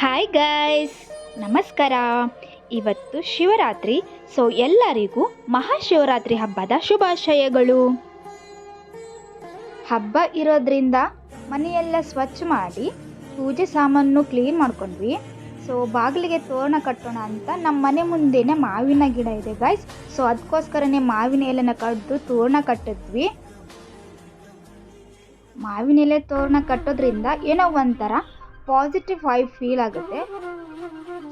Hi guys ನಮಸ್ಕಾರ. ಇವತ್ತು Shivaratri so ಎಲ್ಲರಿಗೂ ಮಹಾಶಿವರಾತ್ರಿ ಹಬ್ಬದ ಶುಭಾಶಯಗಳು. ಹಬ್ಬ ಇರೋದ್ರಿಂದ ಮನೆಯೆಲ್ಲ ಸ್ವಚ್ಛ ಮಾಡಿ ಪೂಜೆ ಸಾಮಾನು ಕ್ಲೀನ್ ಮಾಡ್ಕೊಂಡ್ವಿ. ಸೊ ಬಾಗಿಲಿಗೆ ತೋರಣ ಕಟ್ಟೋಣ ಅಂತ ನಮ್ಮ ಮನೆ ಮುಂದೇನೆ ಮಾವಿನ ಗಿಡ ಇದೆ ಗೈಸ್ ಸೊ ಅದಕ್ಕೋಸ್ಕರನೇ ಮಾವಿನ ಎಲೆನ ಕಡ್ದು ತೋರಣ ಕಟ್ಟಿದ್ವಿ. ಮಾವಿನ ಎಲೆ ತೋರಣ ಕಟ್ಟೋದ್ರಿಂದ ಏನೋ ಒಂಥರ ಪಾಸಿಟಿವ್ ವೈಬ್ ಫೀಲ್ ಆಗುತ್ತೆ.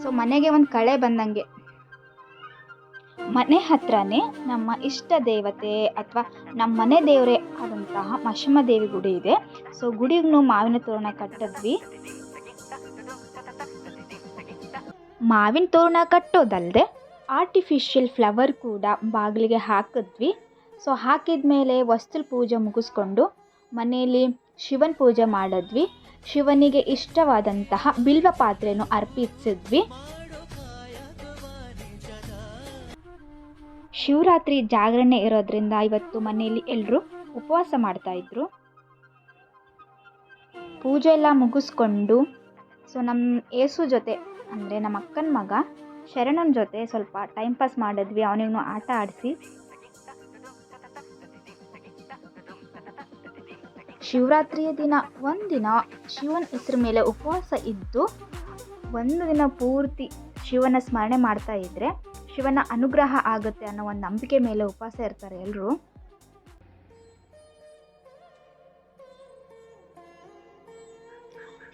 ಸೊ ಮನೆಗೆ ಒಂದು ಕಳೆ ಬಂದಂಗೆ. ಮನೆ ಹತ್ರನೇ ನಮ್ಮ ಇಷ್ಟ ದೇವತೆ ಅಥವಾ ನಮ್ಮ ಮನೆ ದೇವರೇ ಆದಂತಹ ಮಶಮ ದೇವಿ ಗುಡಿ ಇದೆ. ಸೊ ಗುಡಿಗೂ ಮಾವಿನ ತೋರಣ ಕಟ್ಟಿದ್ವಿ. ಮಾವಿನ ತೋರಣ ಕಟ್ಟೋದಲ್ಲದೆ ಆರ್ಟಿಫಿಷಿಯಲ್ ಫ್ಲವರ್ ಕೂಡ ಬಾಗಿಲಿಗೆ ಹಾಕಿದ್ವಿ. ಸೊ ಹಾಕಿದ ಮೇಲೆ ವಸ್ತುಲ್ ಪೂಜೆ ಮುಗಿಸ್ಕೊಂಡು ಮನೆಯಲ್ಲಿ ಶಿವನ ಪೂಜೆ ಮಾಡಿದ್ವಿ. ಶಿವನಿಗೆ ಇಷ್ಟವಾದಂತಹ ಬಿಲ್ವ ಪಾತ್ರೆಯನ್ನು ಅರ್ಪಿಸಿದ್ವಿ. ಶಿವರಾತ್ರಿ ಜಾಗರಣೆ ಇರೋದ್ರಿಂದ ಇವತ್ತು ಮನೆಯಲ್ಲಿ ಎಲ್ಲರೂ ಉಪವಾಸ ಮಾಡ್ತಾ ಇದ್ರು. ಪೂಜೆ ಎಲ್ಲ ಮುಗಿಸ್ಕೊಂಡು ಸೊ ನಮ್ಮ ಏಸು ಜೊತೆ, ಅಂದರೆ ನಮ್ಮ ಅಕ್ಕನ ಮಗ ಶರಣನ ಜೊತೆ ಸ್ವಲ್ಪ ಟೈಮ್ ಪಾಸ್ ಮಾಡಿದ್ವಿ. ಅವನಿಗೂ ಆಟ ಆಡಿಸಿ. ಶಿವರಾತ್ರಿಯ ದಿನ ಒಂದಿನ ಶಿವನ ಹೆಸರು ಮೇಲೆ ಉಪವಾಸ ಇದ್ದು, ಒಂದು ದಿನ ಪೂರ್ತಿ ಶಿವನ ಸ್ಮರಣೆ ಮಾಡ್ತಾ ಇದ್ದರೆ ಶಿವನ ಅನುಗ್ರಹ ಆಗುತ್ತೆ ಅನ್ನೋ ಒಂದು ನಂಬಿಕೆ ಮೇಲೆ ಉಪವಾಸ ಇರ್ತಾರೆ ಎಲ್ಲರೂ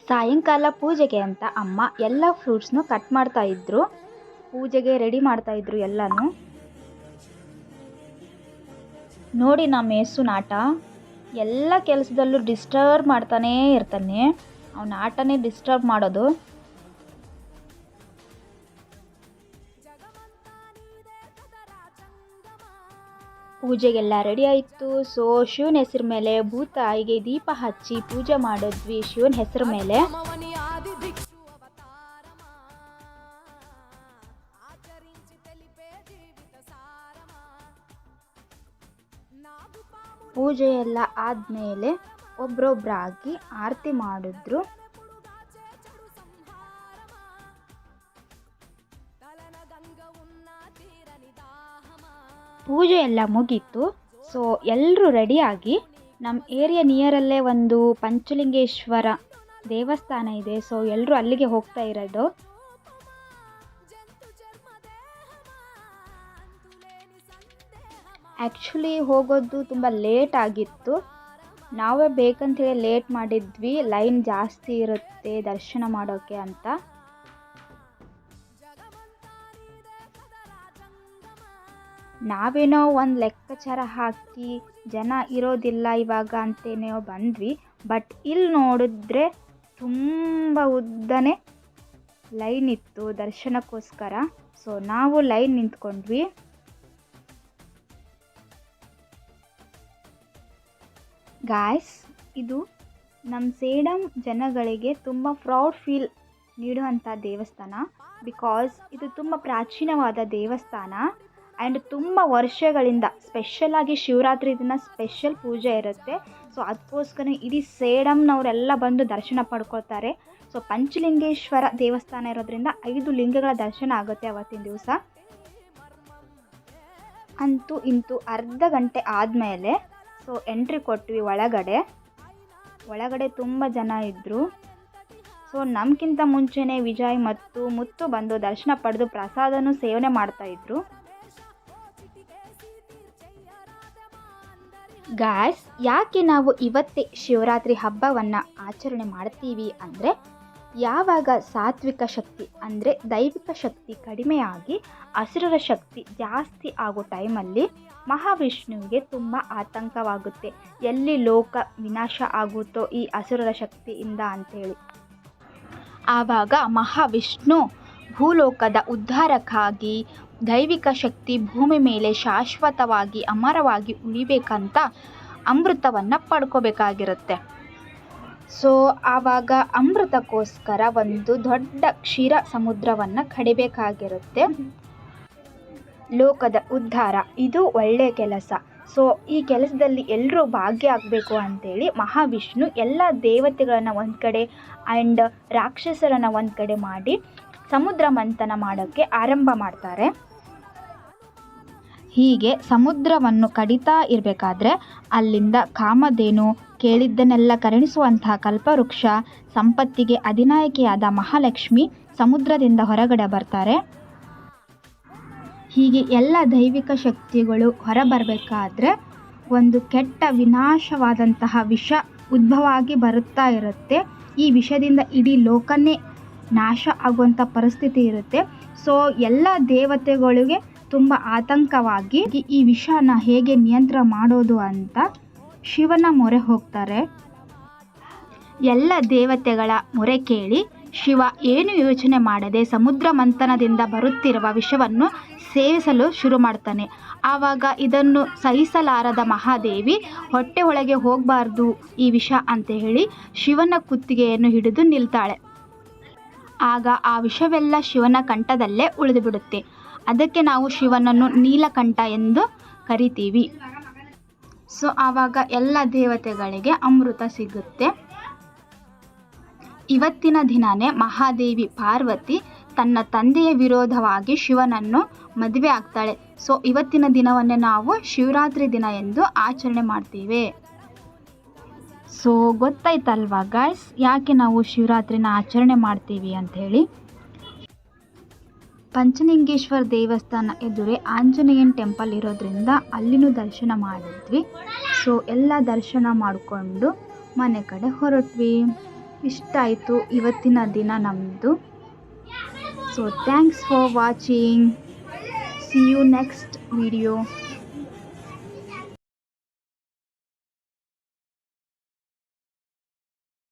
ಸಾಯಂಕಾಲ ಪೂಜೆಗೆ ಅಂತ ಅಮ್ಮ ಎಲ್ಲ ಫ್ರೂಟ್ಸ್ನು ಕಟ್ ಮಾಡ್ತಾ ಇದ್ರು. ಪೂಜೆಗೆ ರೆಡಿ ಮಾಡ್ತಾ ಇದ್ರು ಎಲ್ಲನೂ. ನೋಡಿ ನಮ್ಮ ಮೇಸು ನಾಟ. ಎಲ್ಲ ಕೆಲಸದಲ್ಲೂ ಡಿಸ್ಟರ್ಬ್ ಮಾಡ್ತಾನೇ ಇರ್ತಾನೆ. ಅವನ ಆಟನೇ ಡಿಸ್ಟರ್ಬ್ ಮಾಡೋದು. ಪೂಜೆಗೆಲ್ಲ ರೆಡಿ ಆಯಿತು. ಸೊ, ಶಿವನ ಹೆಸರು ಮೇಲೆ ಭೂತಾಯಿಗೆ ದೀಪ ಹಚ್ಚಿ ಪೂಜೆ ಮಾಡಿದ್ವಿ. ಶಿವನ ಹೆಸರು ಮೇಲೆ. ಪೂಜೆ ಎಲ್ಲ ಆದಮೇಲೆ ಒಬ್ರೊಬ್ರಾಗಿ ಆರತಿ ಮಾಡಿದ್ರು. ಪೂಜೆ ಎಲ್ಲ ಮುಗೀತು. ಸೊ ಎಲ್ಲರೂ ರೆಡಿಯಾಗಿ ನಮ್ಮ ಏರಿಯಾ ನಿಯರಲ್ಲೇ ಒಂದು ಪಂಚಲಿಂಗೇಶ್ವರ ದೇವಸ್ಥಾನ ಇದೆ. ಸೊ ಎಲ್ಲರೂ ಅಲ್ಲಿಗೆ ಹೋಗ್ತಾ ಇರೋದು. ಆ್ಯಕ್ಚುಲಿ ಹೋಗೋದು ತುಂಬ ಲೇಟ್ ಆಗಿತ್ತು. ನಾವೇ ಬೇಕಂತೇಳಿ ಲೇಟ್ ಮಾಡಿದ್ವಿ. ಲೈನ್ ಜಾಸ್ತಿ ಇರುತ್ತೆ ದರ್ಶನ ಮಾಡೋಕ್ಕೆ ಅಂತ. ನಾವೇನೋ ಒಂದು ಲೆಕ್ಕಾಚಾರ ಹಾಕಿ ಜನ ಇರೋದಿಲ್ಲ ಇವಾಗ ಅಂತೇನೋ ಬಂದ್ವಿ. ಬಟ್ ಇಲ್ಲಿ ನೋಡಿದ್ರೆ ತುಂಬ ಉದ್ದನೇ ಲೈನ್ ಇತ್ತು ದರ್ಶನಕ್ಕೋಸ್ಕರ. ಸೊ ನಾವು ಲೈನ್ ನಿಂತ್ಕೊಂಡ್ವಿ. ಗಾಯ್ಸ್, ಇದು ನಮ್ಮ ಸೇಡಂ ಜನಗಳಿಗೆ ತುಂಬ ಪ್ರೌಡ್ ಫೀಲ್ ನೀಡುವಂಥ ದೇವಸ್ಥಾನ. ಬಿಕಾಸ್ ಇದು ತುಂಬ ಪ್ರಾಚೀನವಾದ ದೇವಸ್ಥಾನ. ಆ್ಯಂಡ್ ತುಂಬ ವರ್ಷಗಳಿಂದ ಸ್ಪೆಷಲಾಗಿ ಶಿವರಾತ್ರಿ ದಿನ ಸ್ಪೆಷಲ್ ಪೂಜೆ ಇರುತ್ತೆ. ಸೊ ಅದಕ್ಕೋಸ್ಕರ ಇಡೀ ಸೇಡಮ್ನವರೆಲ್ಲ ಬಂದು ದರ್ಶನ ಪಡ್ಕೊಳ್ತಾರೆ. ಸೊ, ಪಂಚಲಿಂಗೇಶ್ವರ ದೇವಸ್ಥಾನ ಇರೋದ್ರಿಂದ ಐದು ಲಿಂಗಗಳ ದರ್ಶನ ಆಗುತ್ತೆ ಅವತ್ತಿನ ದಿವಸ. ಅಂತೂ ಇಂತೂ ಅರ್ಧ ಗಂಟೆ ಆದಮೇಲೆ ಸೊ ಎಂಟ್ರಿ ಕೊಟ್ವಿ ಒಳಗಡೆ. ಒಳಗಡೆ ತುಂಬ ಜನ ಇದ್ದರು ಸೊ ನಮಗಿಂತ ಮುಂಚೆನೇ ವಿಜಯ್ ಮತ್ತು ಮುತ್ತು ಬಂದು ದರ್ಶನ ಪಡೆದು ಪ್ರಸಾದನೂ ಸೇವನೆ ಮಾಡ್ತಾಯಿದ್ರು ಗಾಯ್ಸ್ ಯಾಕೆ ನಾವು ಇವತ್ತೇ ಶಿವರಾತ್ರಿ ಹಬ್ಬವನ್ನು ಆಚರಣೆ ಮಾಡ್ತೀವಿ ಅಂದರೆ ಯಾವಾಗ ಸಾತ್ವಿಕ ಶಕ್ತಿ ಅಂದರೆ ದೈವಿಕ ಶಕ್ತಿ ಕಡಿಮೆಯಾಗಿ ಅಸುರರ ಶಕ್ತಿ ಜಾಸ್ತಿ ಆಗೋ ಟೈಮಲ್ಲಿ ಮಹಾವಿಷ್ಣುವಿಗೆ ತುಂಬ ಆತಂಕವಾಗುತ್ತೆ. ಎಲ್ಲಿ ಲೋಕ ವಿನಾಶ ಆಗುತ್ತೋ ಈ ಅಸುರರ ಶಕ್ತಿಯಿಂದ ಅಂಥೇಳಿ ಆವಾಗ ಮಹಾವಿಷ್ಣು ಭೂಲೋಕದ ಉದ್ಧಾರಕ್ಕಾಗಿ ದೈವಿಕ ಶಕ್ತಿ ಭೂಮಿ ಮೇಲೆ ಶಾಶ್ವತವಾಗಿ ಅಮರವಾಗಿ ಉಳಿಬೇಕಂತ ಅಮೃತವನ್ನು ಪಡ್ಕೋಬೇಕಾಗಿರುತ್ತೆ. ಸೊ ಆವಾಗ ಅಮೃತಕ್ಕೋಸ್ಕರ ಒಂದು ದೊಡ್ಡ ಕ್ಷೀರ ಸಮುದ್ರವನ್ನು ಕಡಿಬೇಕಾಗಿರುತ್ತೆ. ಲೋಕದ ಉದ್ಧಾರ, ಇದು ಒಳ್ಳೆಯ ಕೆಲಸ. ಸೊ ಈ ಕೆಲಸದಲ್ಲಿ ಎಲ್ಲರೂ ಭಾಗಿಯಾಗಬೇಕು ಅಂತೇಳಿ ಮಹಾವಿಷ್ಣು ಎಲ್ಲ ದೇವತೆಗಳನ್ನು ಒಂದು ಕಡೆ ಆ್ಯಂಡ್ ರಾಕ್ಷಸರನ್ನು ಒಂದು ಕಡೆ ಮಾಡಿ ಸಮುದ್ರ ಮಂಥನ ಮಾಡೋಕ್ಕೆ ಆರಂಭ ಮಾಡ್ತಾರೆ. ಹೀಗೆ ಸಮುದ್ರವನ್ನು ಕಡಿತಾ ಇರಬೇಕಾದ್ರೆ ಅಲ್ಲಿಂದ ಕಾಮಧೇನು ಕೇಳಿದ್ದನ್ನೆಲ್ಲ ಕರುಣಿಸುವಂತಹ ಕಲ್ಪವೃಕ್ಷ ಸಂಪತ್ತಿಗೆ ಅಧಿನಾಯಕಿಯಾದ ಮಹಾಲಕ್ಷ್ಮಿ ಸಮುದ್ರದಿಂದ ಹೊರಗಡೆ ಬರ್ತಾರೆ. ಹೀಗೆ ಎಲ್ಲ ದೈವಿಕ ಶಕ್ತಿಗಳು ಹೊರಬರಬೇಕಾದ್ರೆ ಒಂದು ಕೆಟ್ಟ ವಿನಾಶವಾದಂತಹ ವಿಷ ಉದ್ಭವ ಆಗಿ ಬರುತ್ತಾ ಇರುತ್ತೆ. ಈ ವಿಷದಿಂದ ಇಡೀ ಲೋಕನೇ ನಾಶ ಆಗುವಂಥ ಪರಿಸ್ಥಿತಿ ಇರುತ್ತೆ. ಸೊ ಎಲ್ಲ ದೇವತೆಗಳಿಗೆ ತುಂಬ ಆತಂಕವಾಗಿ ಈ ವಿಷನ ಹೇಗೆ ನಿಯಂತ್ರಣ ಮಾಡೋದು ಅಂತ ಶಿವನ ಮೊರೆ ಹೋಗ್ತಾರೆ. ಎಲ್ಲ ದೇವತೆಗಳ ಮೊರೆ ಕೇಳಿ ಶಿವ ಏನು ಯೋಚನೆ ಮಾಡದೆ ಸಮುದ್ರ ಮಂಥನದಿಂದ ಬರುತ್ತಿರುವ ವಿಷವನ್ನು ಸೇವಿಸಲು ಶುರು ಮಾಡ್ತಾನೆ. ಆವಾಗ ಇದನ್ನು ಸಹಿಸಲಾರದ ಮಹಾದೇವಿ ಹೊಟ್ಟೆ ಒಳಗೆ ಹೋಗಬಾರ್ದು ಈ ವಿಷ ಅಂತ ಹೇಳಿ ಶಿವನ ಕುತ್ತಿಗೆಯನ್ನು ಹಿಡಿದು ನಿಲ್ತಾಳೆ. ಆಗ ಆ ವಿಷವೆಲ್ಲ ಶಿವನ ಕಂಠದಲ್ಲೇ ಉಳಿದುಬಿಡುತ್ತೆ ಅದಕ್ಕೆ ನಾವು ಶಿವನನ್ನು ನೀಲಕಂಠ ಎಂದು ಕರಿತೀವಿ. ಸೊ ಆವಾಗ ಎಲ್ಲ ದೇವತೆಗಳಿಗೆ ಅಮೃತ ಸಿಗುತ್ತೆ. ಇವತ್ತಿನ ದಿನವೇ ಮಹಾದೇವಿ ಪಾರ್ವತಿ ತನ್ನ ತಂದೆಯ ವಿರೋಧವಾಗಿ ಶಿವನನ್ನು ಮದುವೆ ಆಗ್ತಾಳೆ. ಸೊ ಇವತ್ತಿನ ದಿನವನ್ನೇ ನಾವು ಶಿವರಾತ್ರಿ ದಿನ ಎಂದು ಆಚರಣೆ ಮಾಡ್ತೀವಿ. ಸೊ ಗೊತ್ತಾಯ್ತಲ್ವಾ ಗಾಯ್ಸ್ ಯಾಕೆ ನಾವು ಶಿವರಾತ್ರಿನ ಆಚರಣೆ ಮಾಡ್ತೀವಿ ಅಂತ ಹೇಳಿ? ಪಂಚಲಿಂಗೇಶ್ವರ ದೇವಸ್ಥಾನ ಎದುರೇ ಆಂಜನೇಯನ್ ಟೆಂಪಲ್ ಇರೋದ್ರಿಂದ ಅಲ್ಲಿನೂ ದರ್ಶನ ಮಾಡಿದ್ವಿ. ಸೊ ಎಲ್ಲ ದರ್ಶನ ಮಾಡಿಕೊಂಡು ಮನೆ ಕಡೆ ಹೊರಟ್ವಿ. ಇಷ್ಟ ಆಯಿತು ಇವತ್ತಿನ ದಿನ ನಮ್ಮದು so thanks for watching see you next video